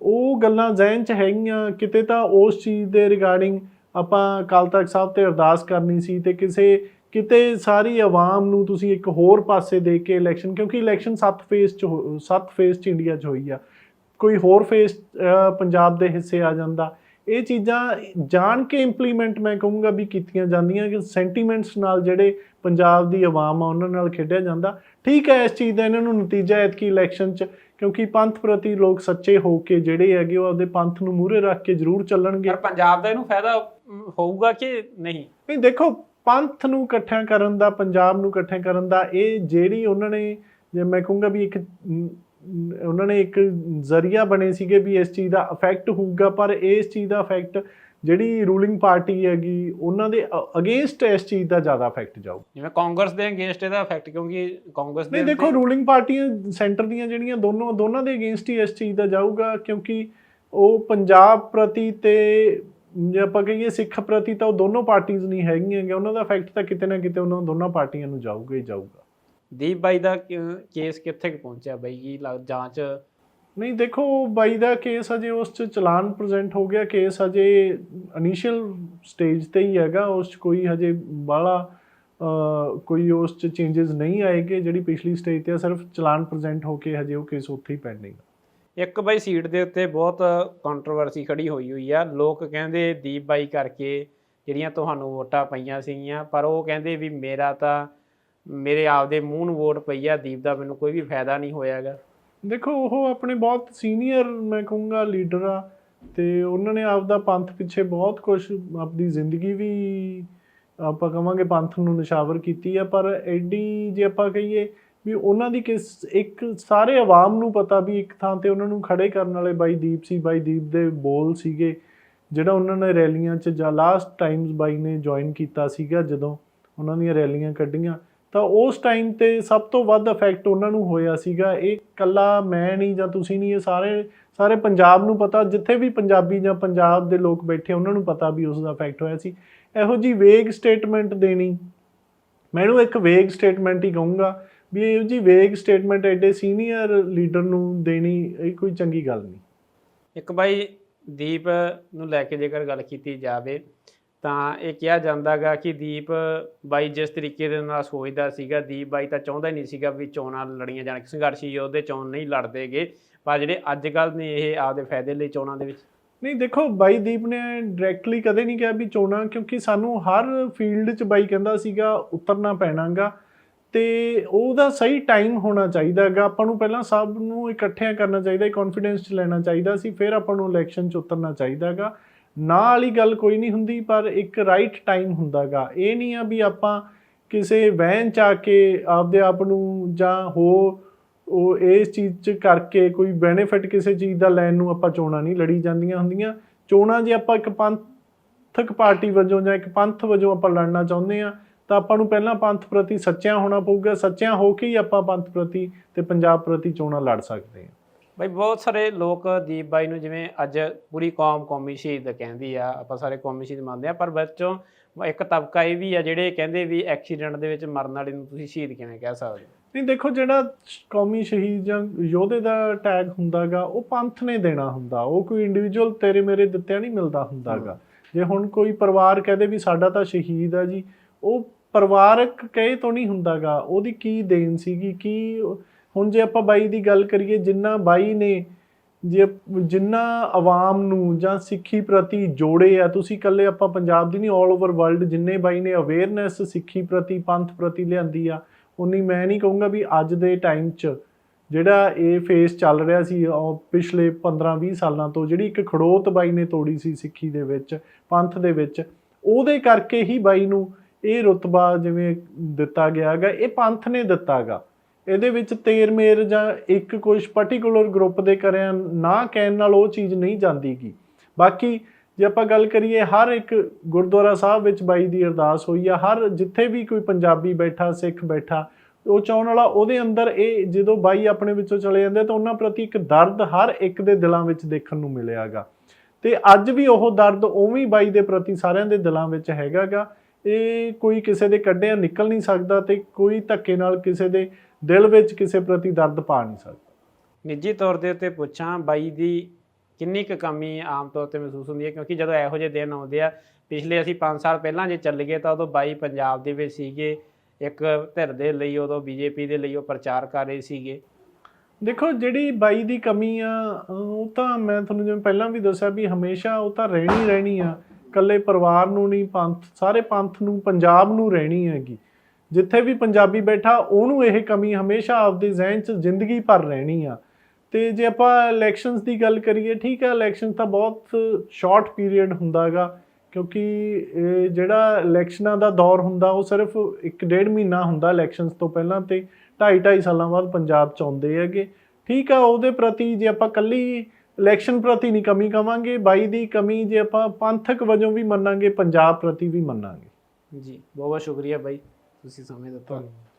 ਉਹ ਗੱਲਾਂ ਜ਼ਿਹਨ ਚ ਹੈਗੀਆਂ, ਕਿਤੇ ਤਾਂ ਉਸ ਚੀਜ਼ ਦੇ ਰਿਗਾਰਡਿੰਗ ਆਪਾਂ ਅਕਾਲ ਤਖਤ ਸਾਹਿਬ ਤੇ ਅਰਦਾਸ ਕਰਨੀ ਸੀ ਤੇ ਕਿਸੇ, ਕਿਤੇ ਸਾਰੀ ਆਵਾਮ ਨੂੰ ਤੁਸੀਂ ਇੱਕ ਹੋਰ ਪਾਸੇ ਦੇ ਕੇ ਇਲੈਕਸ਼ਨ ਕਿਉਂਕਿ ਇਲੈਕਸ਼ਨ 7 ਫੇਸ ਚ 7 ਫੇਸ ਚ ਇੰਡੀਆ ਚ ਹੋਈ ਆ। ਕੋਈ ਹੋਰ ਫੇਸ ਪੰਜਾਬ ਦੇ ਹਿੱਸੇ ਆ ਜਾਂਦਾ। ਇਹ ਚੀਜ਼ਾਂ ਜਾਣ ਕੇ ਇੰਪਲੀਮੈਂਟ ਮੈਂ ਕਹੂੰਗਾ ਵੀ ਕੀਤੀਆਂ ਜਾਂਦੀਆਂ ਕਿ ਸੈਂਟੀਮੈਂਟਸ ਨਾਲ ਜਿਹੜੇ ਪੰਜਾਬ ਦੀ ਆਵਾਮ ਆ ਉਹਨਾਂ ਨਾਲ ਖੇਡਿਆ ਜਾਂਦਾ। ਠੀਕ ਹੈ ਇਸ ਚੀਜ਼ ਦਾ ਇਹਨਾਂ ਨੂੰ ਨਤੀਜਾ ਐਤਕੀ ਇਲੈਕਸ਼ਨ 'ਚ ਕਿਉਂਕਿ ਪੰਥ ਪ੍ਰਤੀ ਲੋਕ ਸੱਚੇ ਹੋ ਕੇ ਜਿਹੜੇ ਹੈਗੇ ਉਹ ਆਪਦੇ ਪੰਥ ਨੂੰ ਮੂਹਰੇ ਰੱਖ ਕੇ ਜ਼ਰੂਰ ਚੱਲਣਗੇ। ਪਰ ਪੰਜਾਬ ਦਾ ਇਹਨੂੰ ਫਾਇਦਾ ਹੋਊਗਾ ਕਿ ਨਹੀਂ? ਨਹੀਂ ਦੇਖੋ ਪੰਥ ਨੂੰ ਇਕੱਠਿਆਂ ਕਰਨ ਦਾ ਪੰਜਾਬ ਨੂੰ ਇਕੱਠਿਆਂ ਕਰਨ ਦਾ ਇਹ ਜਿਹੜੀ ਉਹਨਾਂ ਨੇ ਜੇ ਮੈਂ ਕਹੂੰਗਾ ਵੀ ਇੱਕ ਉਹਨਾਂ ਨੇ ਇੱਕ ਜ਼ਰੀਆ ਬਣੇ ਸੀਗੇ ਵੀ ਇਸ ਚੀਜ਼ ਦਾ ਇਫੈਕਟ ਹੋਊਗਾ ਪਰ ਇਸ ਚੀਜ਼ ਦਾ ਇਫੈਕਟ ਜਿਹੜੀ ਰੂਲਿੰਗ ਪਾਰਟੀ ਹੈਗੀ ਉਹਨਾਂ ਦੇ ਅਗੇਂਸਟ ਇਸ ਚੀਜ਼ ਦਾ ਜ਼ਿਆਦਾ ਇਫੈਕਟ ਜਾਊ। ਜਿਵੇਂ ਕਾਂਗਰਸ ਦੇ ਅਗੇਂਸਟ ਇਹਦਾ ਇਫੈਕਟ ਕਿਉਂਕਿ ਕਾਂਗਰਸ ਦੇ ਨਹੀਂ ਦੇਖੋ ਰੂਲਿੰਗ ਪਾਰਟੀਆਂ ਸੈਂਟਰ ਦੀਆਂ ਜਿਹੜੀਆਂ ਦੋਨੋਂ ਦੋਨਾਂ ਦੇ ਅਗੇਂਸਟ ਹੀ ਇਸ ਚੀਜ਼ ਦਾ ਜਾਊਗਾ ਕਿਉਂਕਿ ਉਹ ਪੰਜਾਬ ਪ੍ਰਤੀ ਤੇ ਜੇ ਆਪਾਂ ਕਹੀਏ ਸਿੱਖ ਪ੍ਰਤੀ ਤਾਂ ਉਹ ਦੋਨੋਂ ਪਾਰਟੀਆਂ ਨਹੀਂ ਹੈਗੀਆਂ ਉਹਨਾਂ ਦਾ ਇਫੈਕਟ ਤਾਂ ਕਿਤੇ ਨਾ ਕਿਤੇ ਉਹਨਾਂ ਦੋਨਾਂ ਪਾਰਟੀਆਂ ਨੂੰ ਜਾਊਗਾ ਹੀ ਜਾਊਗਾ। ਦੀਪ ਬਾਈ ਦਾ ਕੇਸ ਕਿੱਥੇ ਕੁ ਪਹੁੰਚਿਆ ਬਾਈ? ਲੱਗ- ਜਾਂਚ? ਨਹੀਂ ਦੇਖੋ ਬਾਈ ਦਾ ਕੇਸ ਅਜੇ ਉਸ ਚ ਚਲਾਨ ਪ੍ਰੈਜ਼ੈਂਟ ਹੋ ਗਿਆ। ਕੇਸ ਅਜੇ ਇਨੀਸ਼ੀਅਲ ਸਟੇਜ ਤੇ ਹੀ ਹੈਗਾ। ਉਸ ਚ ਕੋਈ ਹਜੇ ਬਾਲਾ ਕੋਈ ਉਸ ਚ ਚੇਂजेस ਨਹੀਂ ਆਏਗੇ। ਜਿਹੜੀ ਪਿਛਲੀ ਸਟੇਜ ਤੇ ਆ ਸਿਰਫ ਚਲਾਨ ਪ੍ਰੈਜ਼ੈਂਟ ਹੋ ਕੇ ਹਜੇ ਉਹ ਕੇਸ ਉੱਥੇ ਹੀ ਪੈਂਡਿੰਗ ਇੱਕ ਬਾਈ ਸੀਟ ਦੇ ਉੱਤੇ ਬਹੁਤ ਕੰਟਰੋਵਰਸੀ ਖੜੀ ਹੋਈ ਹੋਈ ਆ। ਲੋਕ ਕਹਿੰਦੇ ਦੀਪ ਬਾਈ ਕਰਕੇ ਜਿਹੜੀਆਂ ਤੁਹਾਨੂੰ ਵੋਟਾਂ ਪਈਆਂ ਸੀਗੀਆਂ ਪਰ ਉਹ ਕਹਿੰਦੇ ਵੀ ਮੇਰਾ ਤਾਂ ਮੇਰੇ ਆਪਦੇ ਮੂੰਹ ਨੂੰ ਵੋਟ ਪਈ ਆ, ਦੀਪ ਦਾ ਮੈਨੂੰ ਕੋਈ ਵੀ ਫਾਇਦਾ ਨਹੀਂ ਹੋਇਆਗਾ ਦੇਖੋ, ਉਹ ਆਪਣੇ ਬਹੁਤ ਸੀਨੀਅਰ ਮੈਂ ਕਹੂੰਗਾ ਲੀਡਰ ਆ ਤੇ ਉਹਨਾਂ ਨੇ ਆਪਦਾ ਪੰਥ ਪਿੱਛੇ ਬਹੁਤ ਕੁਝ ਆਪਦੀ ਜ਼ਿੰਦਗੀ ਵੀ ਆਪਾਂ ਕਵਾਂਗੇ ਪੰਥ ਨੂੰ ਨਿਸ਼ਾਵਰ ਕੀਤੀ ਆ, ਪਰ ਐਡੀ ਜੇ ਆਪਾਂ ਕਹੀਏ ਵੀ ਉਹਨਾਂ ਦੀ ਕਿਸ ਇੱਕ ਸਾਰੇ ਆਵਾਮ ਨੂੰ ਪਤਾ ਵੀ ਇੱਕ ਥਾਂ ਤੇ ਉਹਨਾਂ ਨੂੰ ਖੜੇ ਕਰਨ ਵਾਲੇ ਬਾਈ ਦੀਪ ਸੀ, ਬਾਈ ਦੀਪ ਦੇ ਬੋਲ ਸੀਗੇ, ਜਿਹੜਾ ਉਹਨਾਂ ਨੇ ਰੈਲੀਆਂ 'ਚ ਜਾਂ ਲਾਸਟ ਟਾਈਮਸ ਬਾਈ ਨੇ ਜੁਆਇਨ ਕੀਤਾ ਸੀਗਾ, ਜਦੋਂ ਉਹਨਾਂ ਦੀਆਂ ਰੈਲੀਆਂ ਕੱਢੀਆਂ। ਤਾਂ ਉਸ ਟਾਈਮ ਤੇ ਸਭ ਤੋਂ ਵੱਧ ਇਫੈਕਟ ਉਹਨਾਂ ਨੂੰ ਹੋਇਆ ਸੀਗਾ, ਇਹ ਕੱਲਾ ਮੈਂ ਨਹੀਂ ਜਾਂ ਤੁਸੀਂ ਨਹੀਂ, ਇਹ ਸਾਰੇ ਸਾਰੇ ਪੰਜਾਬ ਨੂੰ ਪਤਾ, ਜਿੱਥੇ ਵੀ ਪੰਜਾਬੀ ਜਾਂ ਪੰਜਾਬ ਦੇ ਲੋਕ ਬੈਠੇ, ਉਹਨਾਂ ਨੂੰ ਪਤਾ ਵੀ ਉਸ ਦਾ ਇਫੈਕਟ ਹੋਇਆ ਸੀ। ਇਹੋ ਜੀ ਵੇਗ ਸਟੇਟਮੈਂਟ ਦੇਣੀ। ਮੈਨੂੰ ਇੱਕ ਵੇਗ ਸਟੇਟਮੈਂਟ ਹੀ ਕਹੂੰਗਾ ਵੀ ਇਹੋ ਜੀ ਵੇਗ ਸਟੇਟਮੈਂਟ ਐਡੇ ਸੀਨੀਅਰ ਲੀਡਰ ਨੂੰ ਦੇਣੀ, ਇਹ ਕੋਈ ਚੰਗੀ ਗੱਲ ਨਹੀਂ। ਇੱਕ ਬਾਈ ਦੀਪ ਨੂੰ ਲੈ ਕੇ ਜੇਕਰ ਗੱਲ ਕੀਤੀ ਜਾਵੇ ਤਾਂ ਇਹ ਕਿਹਾ ਜਾਂਦਾਗਾ ਕਿ ਦੀਪ ਬਾਈ ਜਿਸ ਤਰੀਕੇ ਦੇ ਨਾਲ ਸੋਚਦਾ ਸੀਗਾ, ਦੀਪ ਬਾਈ ਤਾਂ ਚਾਹੁੰਦਾ ਹੀ ਨਹੀਂ ਸੀਗਾ ਵੀ ਚੋਣਾਂ ਲੜੀਆਂ ਜਾਣ, ਸੰਘਰਸ਼ੀ ਯੋਧੇ ਚੋਣ ਨਹੀਂ ਲੜਦੇਗੇ। ਪਰ ਜਿਹੜੇ ਅੱਜ ਕੱਲ ਨੇ ਇਹ ਆਪਦੇ ਫਾਇਦੇ ਲਈ ਚੋਣਾਂ ਦੇ ਵਿੱਚ। ਨਹੀਂ, ਦੇਖੋ ਬਾਈ ਦੀਪ ਨੇ ਡਾਇਰੈਕਟਲੀ ਕਦੇ ਨਹੀਂ ਕਿਹਾ ਵੀ ਚੋਣਾਂ, ਕਿਉਂਕਿ ਸਾਨੂੰ ਹਰ ਫੀਲਡ 'ਚ ਬਾਈ ਕਹਿੰਦਾ ਸੀਗਾ, ਉਤਰਨਾ ਪੈਣਾਗਾ। ਤੇ ਉਹਦਾ ਸਹੀ ਟਾਈਮ ਹੋਣਾ ਚਾਹੀਦਾ ਚਾਹੀਦਾਗਾ। ਆਪਾਂ ਨੂੰ ਪਹਿਲਾਂ ਸਭ ਨੂੰ ਇਕੱਠਿਆਂ ਕਰਨਾ ਚਾਹੀਦਾ ਕੌਨਫੀਡੈਂਸ 'ਚ ਲੈਣਾ ਚਾਹੀਦਾ ਸੀ, ਫਿਰ ਆਪਾਂ ਨੂੰ ਇਲੈਕਸ਼ਨ 'ਚ ਉਤਰਨਾ ਚਾਹੀਦਾ ਚਾਹੀਦਾਗਾ। ਨਾ ਵਾਲੀ ਗੱਲ ਕੋਈ ਨਹੀਂ ਹੁੰਦੀ, ਪਰ ਇੱਕ ਰਾਈਟ ਟਾਈਮ ਹੁੰਦਾਗਾ। ਇਹ ਨਹੀਂ ਆ ਵੀ ਆਪਾਂ ਕਿਸੇ ਵਹਿਣ 'ਚ ਆ ਕੇ ਆਪਦੇ ਆਪ ਨੂੰ ਜਾਂ ਹੋ ਉਹ ਇਸ ਚੀਜ਼ 'ਚ ਕਰਕੇ ਕੋਈ ਬੈਨੀਫਿਟ ਕਿਸੇ ਚੀਜ਼ ਦਾ ਲੈਣ ਨੂੰ ਆਪਾਂ ਚੋਣਾਂ ਨਹੀਂ, ਲੜੀ ਜਾਂਦੀਆਂ ਹੁੰਦੀਆਂ। ਚੋਣਾਂ ਜੇ ਆਪਾਂ ਇੱਕ ਪੰਥਕ ਪਾਰਟੀ ਵਜੋਂ ਜਾਂ ਇੱਕ ਪੰਥ ਵਜੋਂ ਆਪਾਂ ਲੜਨਾ ਚਾਹੁੰਦੇ ਆ, ਤਾਂ ਆਪਾਂ ਨੂੰ ਪਹਿਲਾਂ ਪੰਥ ਪ੍ਰਤੀ ਸੱਚਿਆਂ ਹੋਣਾ ਪਊਗਾ। ਸੱਚਿਆਂ ਹੋ ਕੇ ਹੀ ਆਪਾਂ ਪੰਥ ਪ੍ਰਤੀ ਤੇ ਪੰਜਾਬ ਪ੍ਰਤੀ ਚੋਣਾਂ ਲੜ ਸਕਦੇ ਹਾਂ ਬਈ ਬਹੁਤ ਸਾਰੇ ਲੋਕ ਦੀਪ ਬਾਈ ਨੂੰ ਜਿਵੇਂ ਅੱਜ ਪੂਰੀ ਕੌਮ ਕੌਮੀ ਸ਼ਹੀਦ ਕਹਿੰਦੀ ਆ ਆਪਾਂ ਸਾਰੇ ਕੌਮੀ ਸ਼ਹੀਦ ਮੰਨਦੇ ਆ ਪਰ ਵਿੱਚੋਂ ਇੱਕ ਤਬਕਾ ਇਹ ਵੀ ਆ ਜਿਹੜੇ ਕਹਿੰਦੇ ਵੀ ਐਕਸੀਡੈਂਟ ਦੇ ਵਿੱਚ ਮਰਨ ਵਾਲੇ ਨੂੰ ਤੁਸੀਂ ਸ਼ਹੀਦ ਕਿਵੇਂ ਕਹਿ ਸਕਦੇ? ਨਹੀਂ ਦੇਖੋ ਜਿਹੜਾ ਕੌਮੀ ਸ਼ਹੀਦ ਜਾਂ ਯੋਧੇ ਦਾ ਟੈਗ ਹੁੰਦਾਗਾ ਉਹ ਪੰਥ ਨੇ ਦੇਣਾ ਹੁੰਦਾ। ਉਹ ਕੋਈ ਇੰਡੀਵਿਜੂਅਲ ਤੇਰੇ ਮੇਰੇ ਦਿੱਤਿਆ ਨਹੀਂ ਮਿਲਦਾ ਹੁੰਦਾਗਾ। ਜੇ ਹੁਣ ਕੋਈ ਪਰਿਵਾਰ ਕਹਦੇ ਵੀ ਸਾਡਾ ਤਾਂ ਸ਼ਹੀਦ ਆ ਜੀ ਉਹ ਪਰਿਵਾਰਕ ਕਹੇ ਤੋਂ ਨਹੀਂ ਹੁੰਦਾਗਾ। ਉਹਦੀ ਕੀ ਦੇਣ ਸੀਗੀ ਕੀ ਹੁਣ ਜੇ ਆਪਾਂ ਬਾਈ ਦੀ ਗੱਲ ਕਰੀਏ, ਜਿੰਨਾ ਬਾਈ ਨੇ ਜੇ ਜਿੰਨਾ ਆਵਾਮ ਨੂੰ ਜਾਂ ਸਿੱਖੀ ਪ੍ਰਤੀ ਜੋੜੇ ਆ, ਤੁਸੀਂ ਇਕੱਲੇ ਆਪਾਂ ਪੰਜਾਬ ਦੀ ਨਹੀਂ 올 ਓਵਰ ਵਰਲਡ ਜਿੰਨੇ ਬਾਈ ਨੇ ਅਵੇਅਰਨੈਸ ਸਿੱਖੀ ਪ੍ਰਤੀ, ਪੰਥ ਪ੍ਰਤੀ ਲਿਆਂਦੀ ਆ ਉਨੀ ਮੈਂ ਨਹੀਂ ਕਹੂੰਗਾ ਵੀ ਅੱਜ ਦੇ ਟਾਈਮ 'ਚ ਜਿਹੜਾ ਇਹ ਫੇਸ ਚੱਲ ਰਿਹਾ ਸੀ, ਉਹ ਪਿਛਲੇ 15-20 ਸਾਲਾਂ ਤੋਂ, ਜਿਹੜੀ ਇੱਕ ਖੜੋਤ ਬਾਈ ਨੇ ਤੋੜੀ ਸੀ ਸਿੱਖੀ ਦੇ ਵਿੱਚ, ਪੰਥ ਦੇ ਵਿੱਚ, ਉਹਦੇ ਕਰਕੇ ਹੀ ਬਾਈ ਨੂੰ ਇਹ ਰੁਤਬਾ ਜਿਵੇਂ ਦਿੱਤਾ ਗਿਆਗਾ, ਇਹ ਪੰਥ ਨੇ ਦਿੱਤਾਗਾ। ਇਹਦੇ ਵਿੱਚ ਤੇਰ ਮੇਰ ਜਾਂ ਇੱਕ ਕੁਝ ਪਾਰਟਿਕੂਲਰ ਗਰੁੱਪ ਦੇ ਕਰਿਆ ਨਾ ਕਹਿਣ ਨਾਲ ਉਹ ਚੀਜ਼ ਨਹੀਂ ਜਾਂਦੀਗੀ। ਬਾਕੀ ਜੇ ਆਪਾਂ ਗੱਲ ਕਰੀਏ, ਹਰ ਇੱਕ ਗੁਰਦੁਆਰਾ ਸਾਹਿਬ ਵਿੱਚ ਬਾਈ ਦੀ ਅਰਦਾਸ ਹੋਈ ਆ, ਹਰ ਜਿੱਥੇ ਵੀ ਕੋਈ ਪੰਜਾਬੀ ਬੈਠਾ, ਸਿੱਖ ਬੈਠਾ, ਉਹ ਚਾਹਣ ਵਾਲਾ ਉਹਦੇ ਅੰਦਰ ਇਹ ਜਦੋਂ ਬਾਈ ਆਪਣੇ ਵਿੱਚੋਂ ਚਲੇ ਜਾਂਦੇ ਤਾਂ ਉਹਨਾਂ ਪ੍ਰਤੀ ਇੱਕ ਦਰਦ ਹਰ ਇੱਕ ਦੇ ਦਿਲਾਂ ਵਿੱਚ ਦੇਖਣ ਨੂੰ ਮਿਲਿਆਗਾ। ਤੇ ਅੱਜ ਵੀ ਉਹ ਦਰਦ ਉਵੇਂ ਹੀ ਬਾਈ ਦੇ ਪ੍ਰਤੀ ਸਾਰਿਆਂ ਦੇ ਦਿਲਾਂ ਵਿੱਚ ਹੈਗਾਗਾ। ਇਹ ਕੋਈ ਕਿਸੇ ਦੇ ਕੱਢਿਆ ਨਿਕਲ ਨਹੀਂ ਸਕਦਾ ਤੇ ਕੋਈ ਧੱਕੇ ਨਾਲ ਕਿਸੇ ਦੇ ਦਿਲ ਵਿੱਚ ਕਿਸੇ ਪ੍ਰਤੀ ਦਰਦ ਪਾ ਨਹੀਂ ਸਕਦਾ। ਨਿੱਜੀ ਤੌਰ ਦੇ ਉੱਤੇ ਪੁੱਛਾਂ ਬਾਈ ਦੀ ਕਿੰਨੀ ਕੁ ਕਮੀ ਆਮ ਤੌਰ ਤੇ ਮਹਿਸੂਸ ਹੁੰਦੀ ਹੈ ਕਿਉਂਕਿ ਜਦੋਂ ਇਹੋ ਜਿਹੇ ਦਿਨ ਆਉਂਦੇ ਆ ਪਿਛਲੇ ਅਸੀਂ 5 ਸਾਲ ਪਹਿਲਾਂ ਜੇ ਚੱਲ ਗਏ ਤਾਂ ਉਦੋਂ ਬਾਈ ਪੰਜਾਬ ਦੇ ਵਿੱਚ ਸੀਗੇ ਇੱਕ ਧਿਰ ਦੇ ਲਈ ਉਦੋਂ ਬੀਜੇਪੀ ਦੇ ਲਈ ਉਹ ਪ੍ਰਚਾਰ ਕਰ ਰਹੇ ਸੀਗੇ। ਦੇਖੋ ਜਿਹੜੀ ਬਾਈ ਦੀ ਕਮੀ ਆ ਉਹ ਤਾਂ ਮੈਂ ਤੁਹਾਨੂੰ ਜਿਵੇਂ ਪਹਿਲਾਂ ਵੀ ਦੱਸਿਆ ਵੀ ਹਮੇਸ਼ਾ ਉਹ ਤਾਂ ਰਹਿਣੀ ਰਹਿਣੀ ਆ। ਇਕੱਲੇ ਪਰਿਵਾਰ ਨੂੰ ਨਹੀਂ, ਪੰਥ, ਸਾਰੇ ਪੰਥ ਨੂੰ, ਪੰਜਾਬ ਨੂੰ ਰਹਿਣੀ ਹੈਗੀ। ਜਿੱਥੇ ਵੀ ਪੰਜਾਬੀ ਬੈਠਾ, ਉਹਨੂੰ ਇਹ ਕਮੀ ਹਮੇਸ਼ਾ ਆਪਦੇ ਜ਼ਿਹਨ 'ਚ ਜ਼ਿੰਦਗੀ ਭਰ ਰਹਿਣੀ ਆ। ਤੇ ਜੇ ਆਪਾਂ ਇਲੈਕਸ਼ਨਸ ਦੀ ਗੱਲ ਕਰੀਏ, ਠੀਕ ਹੈ ਇਲੈਕਸ਼ਨ ਤਾਂ ਬਹੁਤ ਸ਼ਾਰਟ ਪੀਰੀਅਡ ਹੁੰਦਾਗਾ ਕਿਉਂਕਿ ਜਿਹੜਾ ਇਲੈਕਸ਼ਨਾਂ ਦਾ ਦੌਰ ਹੁੰਦਾ, ਉਹ ਸਿਰਫ 1.5 ਮਹੀਨਾ ਹੁੰਦਾ ਇਲੈਕਸ਼ਨਸ ਤੋਂ ਪਹਿਲਾਂ ਤੇ 2.5 2.5 ਸਾਲਾਂ ਬਾਅਦ ਪੰਜਾਬ ਚ ਆਉਂਦੇ ਹੈਗੇ। ਠੀਕ ਆ, ਉਹਦੇ ਪ੍ਰਤੀ ਜੇ ਆਪਾਂ ਕੱਲੀ ਇਲੈਕਸ਼ਨ ਪ੍ਰਤੀ ਨਹੀਂ ਕਮੀ ਕਵਾਂਗੇ ਬਾਈ ਦੀ ਕਮੀ ਜੇ ਆਪਾਂ ਪੰਥਕ ਵਜੋਂ ਵੀ ਮੰਨਾਂਗੇ ਪੰਜਾਬ ਪ੍ਰਤੀ ਵੀ ਮੰਨਾਂਗੇ। ਜੀ ਬਹੁਤ ਬਹੁਤ ਸ਼ੁਕਰੀਆ ਬਾਈ ਤੁਸੀਂ ਸਮੇਂ ਦਿੱਤਾ। ਧੰਨਵਾਦ।